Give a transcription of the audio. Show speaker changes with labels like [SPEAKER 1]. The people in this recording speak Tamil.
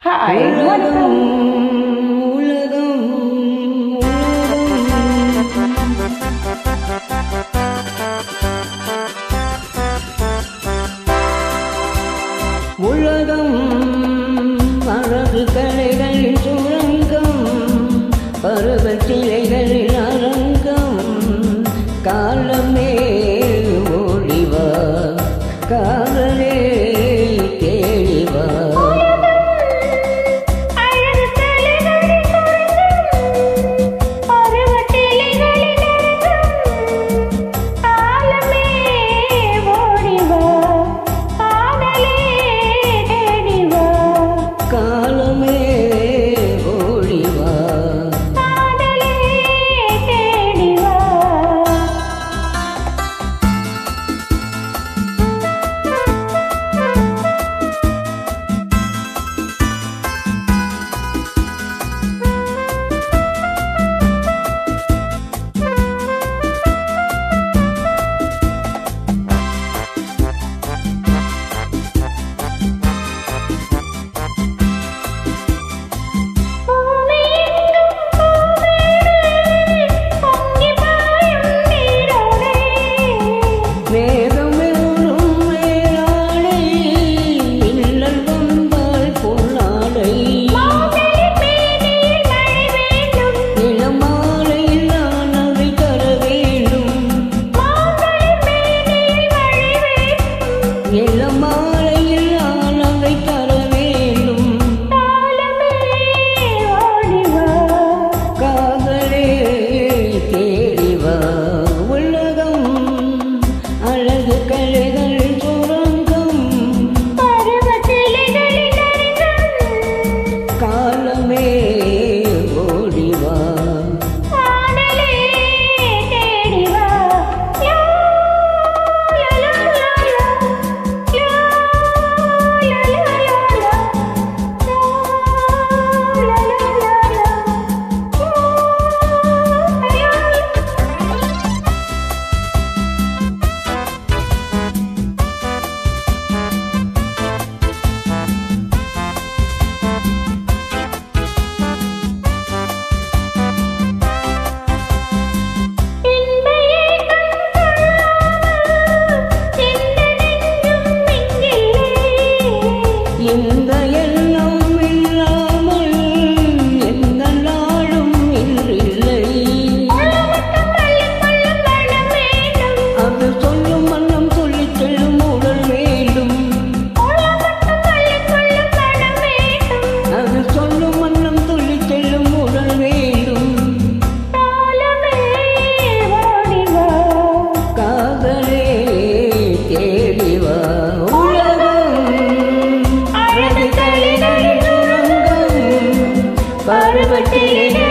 [SPEAKER 1] வணக்கம்.
[SPEAKER 2] உலகம் உலகம் உலகம். Ngày. ಕೊಟ್ಟಿರೇ